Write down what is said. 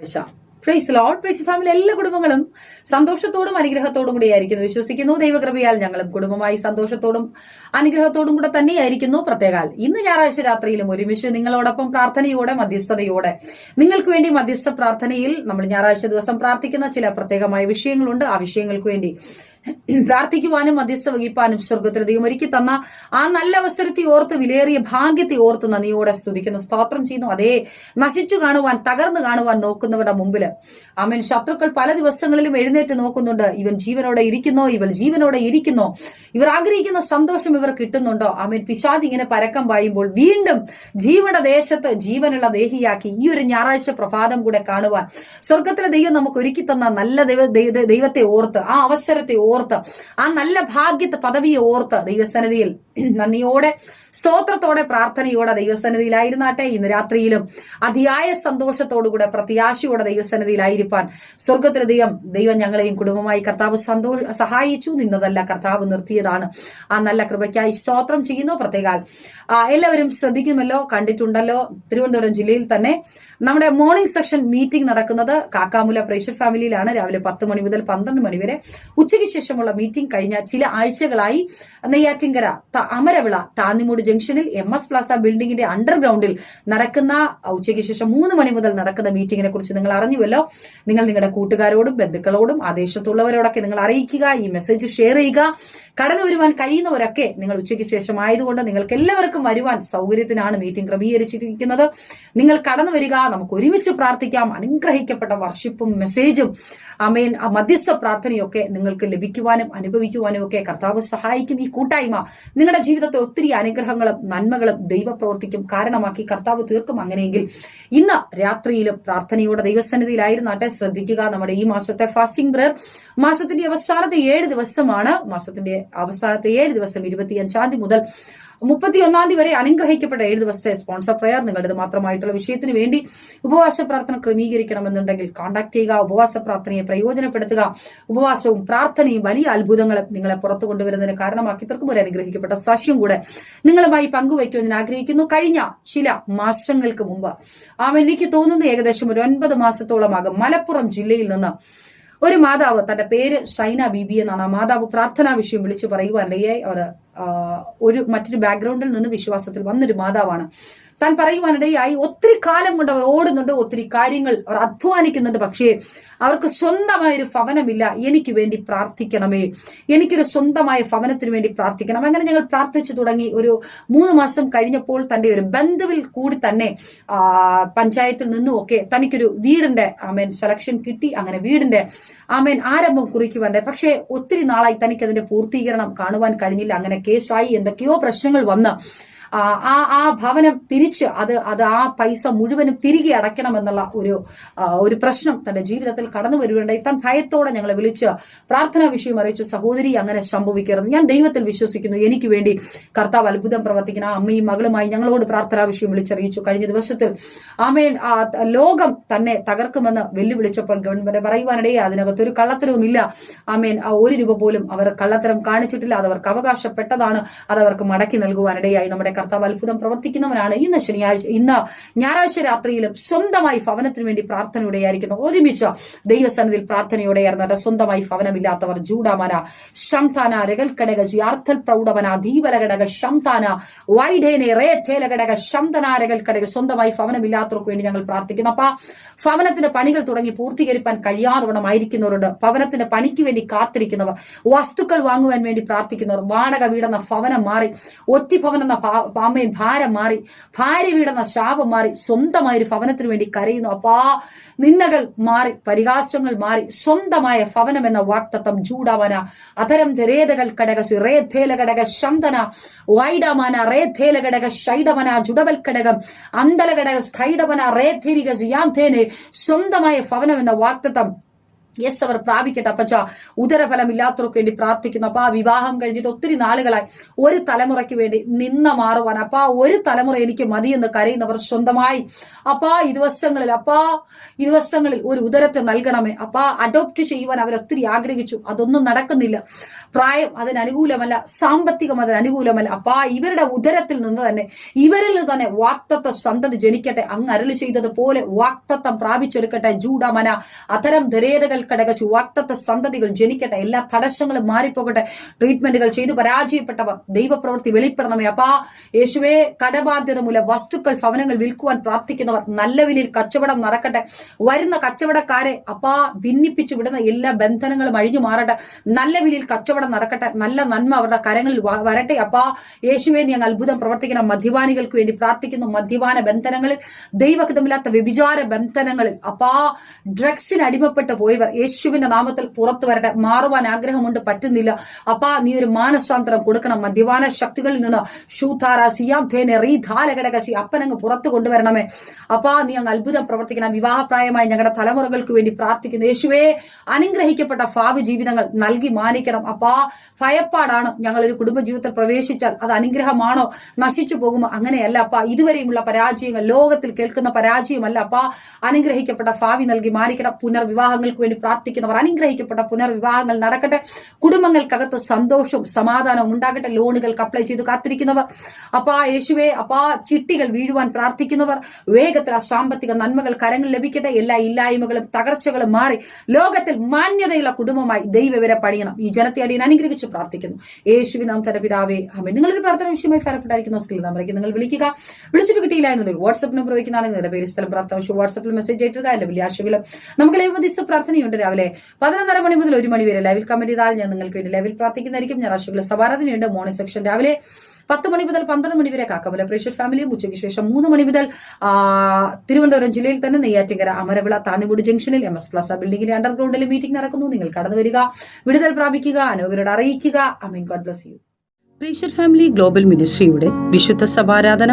一下。പ്രൈസ് load price family എല്ലാ കുടുംബങ്ങളും സന്തോഷത്തോടും അനുഗ്രഹത്തോടും കൂടിയായിരിക്കുന്നു വിശ്വസിക്കുന്നു. ദൈവകൃപയാൽ ഞങ്ങളും കുടുംബമായി സന്തോഷത്തോടും അനുഗ്രഹത്തോടും കൂടെ തന്നെയായിരിക്കുന്നു. പ്രത്യേകാൽ ഇന്ന് ഞായറാഴ്ച രാത്രിയിലും ഒരുമിച്ച് നിങ്ങളോടൊപ്പം പ്രാർത്ഥനയോടെ മധ്യസ്ഥതയോടെ നിങ്ങൾക്ക് വേണ്ടി മധ്യസ്ഥ പ്രാർത്ഥനയിൽ നമ്മൾ ഞായറാഴ്ച ദിവസം പ്രാർത്ഥിക്കുന്ന ചില പ്രത്യേകമായ വിഷയങ്ങളുണ്ട്. ആ വിഷയങ്ങൾക്ക് വേണ്ടി പ്രാർത്ഥിക്കുവാനും മധ്യസ്ഥ വഹിപ്പാനും സ്വർഗത്തിന് ഒരുക്കി തന്ന ആ നല്ല അവസരത്തെ ഓർത്ത് വിലയേറിയ ഭാഗ്യത്തെ ഓർത്ത് നന്ദിയോടെ സ്തുതിക്കുന്നു. സ്തോത്രം ചെയ്യുന്നു. അതേ നശിച്ചു കാണുവാൻ തകർന്നു കാണുവാൻ നോക്കുന്നവരുടെ മുമ്പിൽ അവൻ ശത്രുക്കൾ പല ദിവസങ്ങളിലും എഴുന്നേറ്റ് നോക്കുന്നുണ്ട്. ഇവൻ ജീവനോടെ ഇരിക്കുന്നോ? ഇവൾ ജീവനോടെ ഇരിക്കുന്നോ? ഇവർ ആഗ്രഹിക്കുന്ന സന്തോഷം ഇവർ കിട്ടുന്നുണ്ടോ? അവൻ പിശാദ് ഇങ്ങനെ പരക്കം പായുമ്പോൾ വീണ്ടും ജീവന്റെ ദേശത്ത് ജീവനുള്ള ദേഹിയാക്കി ഈ ഒരു ഞായറാഴ്ച പ്രഭാതം കൂടെ കാണുവാൻ സ്വർഗത്തിലെ ദൈവം നമുക്ക് ഒരുക്കി തന്ന നല്ല ദൈവ- ദൈവത്തെ ഓർത്ത് ആ അവസരത്തെ ഓർത്ത് ആ നല്ല ഭാഗ്യത്തെ പദവിയെ ഓർത്ത് ദൈവസന്നിധിയിൽ നന്ദിയോടെ സ്തോത്രത്തോടെ പ്രാർത്ഥനയോടെ ദൈവസന്നിധിയിലായിരുന്നാട്ടെ. ഇന്ന് രാത്രിയിലും അതിയായ സന്തോഷത്തോടുകൂടെ പ്രത്യാശയോടെ ദൈവസന്നിധിയിലായിരിക്കാൻ സ്വർഗത്തിലധികം ദൈവം ഞങ്ങളെയും കുടുംബമായി കർത്താവ് സന്തോഷ സഹായിച്ചു. നിന്നതല്ല കർത്താവ് നിർത്തിയതാണ്. ആ നല്ല കൃപയ്ക്കായി സ്തോത്രം ചെയ്യുന്നു. പ്രത്യേകാൽ എല്ലാവരും ശ്രദ്ധിക്കുമല്ലോ. കണ്ടിട്ടുണ്ടല്ലോ. തിരുവനന്തപുരം ജില്ലയിൽ തന്നെ നമ്മുടെ മോർണിംഗ് സെക്ഷൻ മീറ്റിംഗ് നടക്കുന്നത് കാക്കാമുല പ്രേഷർ ഫാമിലിയിലാണ്. രാവിലെ പത്ത് മണി മുതൽ പന്ത്രണ്ട് മണി വരെ ഉച്ചയ്ക്ക് ശേഷമുള്ള മീറ്റിംഗ് കഴിഞ്ഞ ചില ആഴ്ചകളായി നെയ്യാറ്റിങ്കര അമരവിള താന്നിമൂട് ജംഗ്ഷനിൽ എം എസ് പ്ലാസ ബിൽഡിംഗിന്റെ അണ്ടർഗ്രൗണ്ടിൽ നടക്കുന്ന ഉച്ചയ്ക്ക് ശേഷം മൂന്ന് മണി മുതൽ നടക്കുന്ന മീറ്റിംഗിനെ കുറിച്ച് നിങ്ങൾ അറിഞ്ഞുവല്ലോ. നിങ്ങൾ നിങ്ങളുടെ കൂട്ടുകാരോടും ബന്ധുക്കളോടും ആ ദേശത്തുള്ളവരോടൊക്കെ നിങ്ങൾ അറിയിക്കുക ഈ മെസ്സേജ് ഷെയർ ചെയ്യുക. കടന്നു വരുവാൻ കഴിയുന്നവരൊക്കെ നിങ്ങൾ ഉച്ചയ്ക്ക് ശേഷം ആയതുകൊണ്ട് നിങ്ങൾക്ക് എല്ലാവർക്കും വരുവാൻ സൗകര്യത്തിനാണ് മീറ്റിംഗ് ക്രമീകരിച്ചിരിക്കുന്നത്. നിങ്ങൾ കടന്നു വരിക നമുക്ക് ഒരുമിച്ച് പ്രാർത്ഥിക്കാം. അനുഗ്രഹിക്കപ്പെട്ട വർഷിപ്പും മെസ്സേജും അമേൻ മധ്യസ്ഥ പ്രാർത്ഥനയൊക്കെ നിങ്ങൾക്ക് ലഭിക്കുവാനും അനുഭവിക്കുവാനും ഒക്കെ കർത്താവ് സഹായിക്കും. ഈ കൂട്ടായ്മ നിങ്ങളുടെ ജീവിതത്തിൽ ഒത്തിരി അനുഗ്രഹങ്ങളും നന്മകളും ദൈവപ്രവർത്തിക്കും കാരണമാക്കി കർത്താവ് തീർക്കും അങ്ങനെയെങ്കിൽ ഇന്ന് രാത്രിയിലും പ്രാർത്ഥനയോടെ ദൈവസന്നിധിയിലായിരുന്നാട്ടെ. ശ്രദ്ധിക്കുക നമ്മുടെ ഈ മാസത്തെ ഫാസ്റ്റിംഗ് പ്രയർ മാസത്തിന്റെ അവസാനത്തെ ഏഴ് ദിവസമാണ്. മാസത്തിന്റെ അവസാനത്തെ ഏഴ് ദിവസം ഇരുപത്തിയഞ്ചാം തീയതി മുതൽ മുപ്പത്തി ഒന്നാം തീയതി വരെ അനുഗ്രഹിക്കപ്പെട്ട ഏഴ് ദിവസത്തെ സ്പോൺസർ പ്രയർ നിങ്ങളുടേത് മാത്രമായിട്ടുള്ള വിഷയത്തിന് വേണ്ടി ഉപവാസ പ്രാർത്ഥന ക്രമീകരിക്കണമെന്നുണ്ടെങ്കിൽ കോൺടാക്ട് ചെയ്യുക ഉപവാസ പ്രാർത്ഥനയെ പ്രയോജനപ്പെടുത്തുക ഉപവാസവും പ്രാർത്ഥനയും വലിയ അത്ഭുതങ്ങളും നിങ്ങളെ പുറത്തു കൊണ്ടുവരുന്നതിന് കാരണമാക്കി ഇത്രക്കും ഒരു അനുഗ്രഹിക്കപ്പെട്ട സാക്ഷ്യം കൂടെ നിങ്ങളുമായി പങ്കുവയ്ക്കുമെന്ന് ആഗ്രഹിക്കുന്നു. കഴിഞ്ഞ ചില മാസങ്ങൾക്ക് മുമ്പ് ആ എനിക്ക് തോന്നുന്നു ഏകദേശം ഒരു ഒൻപത് മാസത്തോളമാകും മലപ്പുറം ജില്ലയിൽ നിന്ന് ഒരു മാതാവ് തന്റെ പേര് ഷൈന ബിബി എന്നാണ്. ആ മാതാവ് പ്രാർത്ഥനാ വിഷയം വിളിച്ചു പറയുവാനിടയായി. അവർ ഒരു മറ്റൊരു ബാക്ക്ഗ്രൗണ്ടിൽ നിന്ന് വിശ്വാസത്തിൽ വന്നൊരു മാതാവാണ്. താൻ പറയുവാനിടയായി ഒത്തിരി കാലം കൊണ്ട് അവർ ഓടുന്നുണ്ട് ഒത്തിരി കാര്യങ്ങൾ അവർ അധ്വാനിക്കുന്നുണ്ട് പക്ഷേ അവർക്ക് സ്വന്തമായ ഒരു ഭവനമില്ല. എനിക്ക് വേണ്ടി പ്രാർത്ഥിക്കണമേ. എനിക്കൊരു സ്വന്തമായ ഭവനത്തിന് വേണ്ടി പ്രാർത്ഥിക്കണം. അങ്ങനെ ഞങ്ങൾ പ്രാർത്ഥിച്ചു തുടങ്ങി. ഒരു മൂന്ന് മാസം കഴിഞ്ഞപ്പോൾ തന്റെ ഒരു ബന്ധുവിൽ കൂടി തന്നെ പഞ്ചായത്തിൽ നിന്നും ഒക്കെ തനിക്കൊരു വീടിന്റെ ആമേൻ സെലക്ഷൻ കിട്ടി. അങ്ങനെ വീടിന്റെ ആമേൻ ആരംഭം കുറിക്കുവാന്റെ പക്ഷേ ഒത്തിരി നാളായി തനിക്ക് പൂർത്തീകരണം കാണുവാൻ കഴിഞ്ഞില്ല. അങ്ങനെ കേസായി. എന്തൊക്കെയോ പ്രശ്നങ്ങൾ വന്ന്. ആ ആ ഭവനം തിരിച്ച് അത് അത് ആ പൈസ മുഴുവനും തിരികെ അടയ്ക്കണം എന്നുള്ള ഒരു ഒരു പ്രശ്നം തന്റെ ജീവിതത്തിൽ കടന്നു വരികയുണ്ടായി. താൻ ഭയത്തോടെ ഞങ്ങളെ വിളിച്ച് പ്രാർത്ഥനാ വിഷയം അറിയിച്ചു. സഹോദരി അങ്ങനെ സംഭവിക്കരുത്. ഞാൻ ദൈവത്തിൽ വിശ്വസിക്കുന്നു. എനിക്ക് വേണ്ടി കർത്താവ് അത്ഭുതം പ്രവർത്തിക്കുന്ന അമ്മയും മകളുമായി ഞങ്ങളോട് പ്രാർത്ഥനാ വിഷയം വിളിച്ചറിയിച്ചു. കഴിഞ്ഞ ദിവസത്തിൽ ആമേൻ ലോകം തന്നെ തകർക്കുമെന്ന് വെല്ലുവിളിച്ചപ്പോൾ ഗവൺമെന്റ് പറയുവാനിടയെ അതിനകത്ത് ഒരു കള്ളത്തരവും ഇല്ല ആമേൻ ആ ഒരു രൂപ പോലും അവർ കള്ളത്തരം കാണിച്ചിട്ടില്ല. അത് അവർക്ക് അവകാശപ്പെട്ടതാണ്. അത് അവർക്ക് മടക്കി നൽകുവാനിടയായി. നമ്മുടെ കർത്താവ് അത്ഭുതം പ്രവർത്തിക്കുന്നവനാണ്. ഇന്ന് ശനിയാഴ്ച ഇന്ന് ഞായറാഴ്ച രാത്രിയിലും സ്വന്തമായി ഭവനത്തിന് വേണ്ടി പ്രാർത്ഥനയോടെയായിരിക്കുന്നു. ഒരുമിച്ച് ദൈവസന്നിധിയിൽ പ്രാർത്ഥനയോടെയായിരുന്നു സ്വന്തമായി ഭവനമില്ലാത്തവർ ജൂഡാമന ശംതാന രകൽക്കടക ജിയാർത്ഥൽ പ്രൗഢവന ധീവലഘടക ശംതാന വൈഡേനെ റേഥേലഘടക ശംതന രകൽക്കടക സ്വന്തമായി ഭവനമില്ലാത്തവർക്ക് വേണ്ടി ഞങ്ങൾ പ്രാർത്ഥിക്കുന്നു. അപ്പൊ ഭവനത്തിന്റെ പണികൾ തുടങ്ങി പൂർത്തീകരിക്കാൻ കഴിയാതവണമായിരിക്കുന്നവരുണ്ട് ഭവനത്തിന്റെ പണിക്ക് വേണ്ടി കാത്തിരിക്കുന്നവർ വസ്തുക്കൾ വാങ്ങുവാൻ വേണ്ടി പ്രാർത്ഥിക്കുന്നവർ വാടക വീടെന്ന ഭവനം മാറി ഒറ്റ ഭവനെന്ന അമ്മയും ഭാരം മാറി ഭാര്യ വീടുന്ന ശാപം മാറി സ്വന്തമായ ഒരു ഭവനത്തിന് വേണ്ടി കരയുന്നു. അപ്പാ നിന്നകൾ മാറി പരിഹാസങ്ങൾ മാറി സ്വന്തമായ ഭവനം എന്ന വാക്തത്വം ചൂടാവന. അതരം രേതകൾ കടക റേധേല കടക ശന്തന വൈഡമാന റേധേല കടക ഷൈഡമന ജുഡവൽ കടകം അന്തല കടക സ്കൈഡമന റേഥേരിക സിയാന്തേന് സ്വന്തമായ ഭവനം എന്ന വാക്തത്വം യെസ് അവർ പ്രാപിക്കട്ടെ. അപ്പച്ച ഉദരഫലം ഇല്ലാത്തവർക്ക് വേണ്ടി പ്രാർത്ഥിക്കുന്നു. അപ്പൊ ആ വിവാഹം കഴിഞ്ഞിട്ട് ഒത്തിരി നാളുകളായി. ഒരു തലമുറയ്ക്ക് വേണ്ടി നിന്ന മാറുവാൻ. അപ്പൊ ആ ഒരു തലമുറ എനിക്ക് മതിയെന്ന് കരയുന്നവർ സ്വന്തമായി. അപ്പൊ ഈ ദിവസങ്ങളിൽ അപ്പൊ ഈ ദിവസങ്ങളിൽ ഒരു ഉദരത്തെ നൽകണമേ. അപ്പൊ അഡോപ്റ്റ് ചെയ്യുവാൻ അവരൊത്തിരി ആഗ്രഹിച്ചു. അതൊന്നും നടക്കുന്നില്ല. പ്രായം അതിന് അനുകൂലമല്ല സാമ്പത്തികം അതിന് അനുകൂലമല്ല അപ്പാ ഇവരുടെ ഉദരത്തിൽ നിന്ന് തന്നെ ഇവരിൽ നിന്ന് തന്നെ വാക്തത്വ സന്തതി ജനിക്കട്ടെ. അങ്ങ് അരുളി ചെയ്തതുപോലെ വാക്തത്വം പ്രാപിച്ചെടുക്കട്ടെ ജൂഡമന അത്തരം ദരേതകൾ കടകശി ശുവാക്തത്വ സന്തതികൾ ജനിക്കട്ടെ എല്ലാ തടസ്സങ്ങളും മാറിപ്പോകട്ടെ ട്രീറ്റ്മെന്റുകൾ ചെയ്ത് പരാജയപ്പെട്ടവർ ദൈവപ്രവൃത്തി വെളിപ്പെടണമേ. അപ്പാ യേശുവേ കടബാധ്യത മൂലം വസ്തുക്കൾ ഭവനങ്ങൾ വിൽക്കുവാൻ പ്രാർത്ഥിക്കുന്നവർ നല്ല വിലയിൽ കച്ചവടം നടക്കട്ടെ. വരുന്ന കച്ചവടക്കാരെ അപ്പാ ഭിന്നിപ്പിച്ചു വിടുന്ന എല്ലാ ബന്ധനങ്ങളും അഴിഞ്ഞു മാറട്ടെ. നല്ല വിലയിൽ കച്ചവടം നടക്കട്ടെ. നല്ല നന്മ അവരുടെ കരങ്ങളിൽ വരട്ടെ. അപ്പാ യേശുവേ അങ്ങ് അത്ഭുതം പ്രവർത്തിക്കണം മദ്യപാനികൾക്ക് വേണ്ടി പ്രാർത്ഥിക്കുന്നു. മദ്യപാന ബന്ധനങ്ങളിൽ ദൈവഹിതമില്ലാത്ത വ്യഭിചാര ബന്ധനങ്ങളിൽ അപ്പാ ഡ്രഗ്സിന് അടിമപ്പെട്ട് പോയവർ യേശുവിന്റെ നാമത്തിൽ പുറത്തു വരട്ടെ. മാറുവാൻ ആഗ്രഹമുണ്ട് പറ്റുന്നില്ല. അപ്പ നീ ഒരു മാനസാന്തരം കൊടുക്കണം. മദ്യപാന ശക്തികളിൽ നിന്ന് ഷൂതാര സിയാം അപ്പനങ്ങ് പുറത്തു കൊണ്ടുവരണമേ. അപ്പ നീ അങ്ങ് അത്ഭുതം പ്രവർത്തിക്കണം. വിവാഹപ്രായമായി ഞങ്ങളുടെ തലമുറകൾക്ക് വേണ്ടി പ്രാർത്ഥിക്കുന്നു. യേശുവേ അനുഗ്രഹിക്കപ്പെട്ട ഭാവി ജീവിതങ്ങൾ നൽകി മാനിക്കണം. അപ്പാ ഭയപ്പാടാണ് ഞങ്ങൾ ഒരു കുടുംബജീവിതത്തിൽ പ്രവേശിച്ചാൽ അത് അനുഗ്രഹമാണോ? നശിച്ചു പോകുമോ? അങ്ങനെയല്ല അപ്പ. ഇതുവരെയുമുള്ള പരാജയങ്ങൾ ലോകത്തിൽ കേൾക്കുന്ന പരാജയമല്ല അപ്പ. അനുഗ്രഹിക്കപ്പെട്ട ഭാവി നൽകി മാനിക്കണം. പുനർവിവാഹങ്ങൾക്ക് വേണ്ടി പ്രാർത്ഥിക്കുന്നവർ അനുഗ്രഹിക്കപ്പെട്ട പുനർവിവാഹങ്ങൾ നടക്കട്ടെ. കുടുംബങ്ങൾക്കകത്ത് സന്തോഷവും സമാധാനവും ഉണ്ടാകട്ടെ. ലോണുകൾക്ക് അപ്ലൈ ചെയ്ത് കാത്തിരിക്കുന്നവർ. അപ്പാ യേശുവേ അപ്പാ ചിട്ടികൾ വീഴുവാൻ പ്രാർത്ഥിക്കുന്നവർ. വേഗത്തിൽ ആ സാമ്പത്തിക നന്മകൾ കരങ്ങൾ ലഭിക്കട്ടെ. എല്ലാ ഇല്ലായ്മകളും തകർച്ചകളും മാറി ലോകത്തിൽ മാന്യതയുള്ള കുടുംബമായി ദൈവവരെ പണിയണം. ഈ ജനത്തെ അടിയൻ അനുഗ്രഹിച്ച് പ്രാർത്ഥിക്കുന്നു. യേശുവി നാം തന്റെ പിതാവേ അമ്മ നിങ്ങളൊരു പ്രാർത്ഥന വിഷയമായി ഫലപ്പെട്ടായിരിക്കുന്ന സ്കിൽ നമ്പറേക്ക് നിങ്ങൾ വിളിക്കുക. വിളിച്ചിട്ട് കിട്ടിയില്ല എന്നുണ്ടെങ്കിൽ വാട്സപ്പ് നമ്പർ വയ്ക്കുന്ന നിങ്ങളുടെ പേര് സ്ഥലം പ്രാർത്ഥന വിഷയം വാട്സപ്പിൽ മെസ്സേജ് ആയിട്ടുക അല്ല വലിയ ആശകളും നമുക്ക് ലൈവ് ദിവസം പ്രാർത്ഥനയുണ്ട്. രാവിലെ പതിനൊന്നര മണി മുതൽ ഒരു മണി വരെ ലൈവിൽ കമന്റ് ചെയ്താൽ ഞാൻ നിങ്ങൾക്ക് വേണ്ടി ലൈവിൽ പ്രാർത്ഥിക്കുന്നതായിരിക്കും. ഞാൻ ആശകളെ സവാരാധനയുണ്ട് മോർണിംഗ് സെക്ഷൻ രാവിലെ പത്ത് മണി മുതൽ പന്ത്രണ്ട് മണി വരെ കാക്കമല പ്രേക്ഷർ ഫാമിലിയും ഉച്ചയ്ക്ക് ശേഷം മൂന്ന് മണി മുതൽ തിരുവനന്തപുരം ജില്ലയിൽ തന്നെ നെയ്യാറ്റിങ്കര അമരവിള താന്നിമൂട് ജംഗ്ഷനിൽ എം എസ് പ്ലസ ബിൽഡിംഗിന്റെ അണ്ടർഗ്രൗണ്ടിൽ മീറ്റിംഗ് നടക്കുന്നു. നിങ്ങൾ കടന്നു വരിക വിടുതൽ പ്രാപിക്കുക അനോകരോട് അറിയിക്കുക. I mean God bless you. Pressure family global മിനിസ്ട്രിയുടെ വിശുദ്ധ സഭാരാധന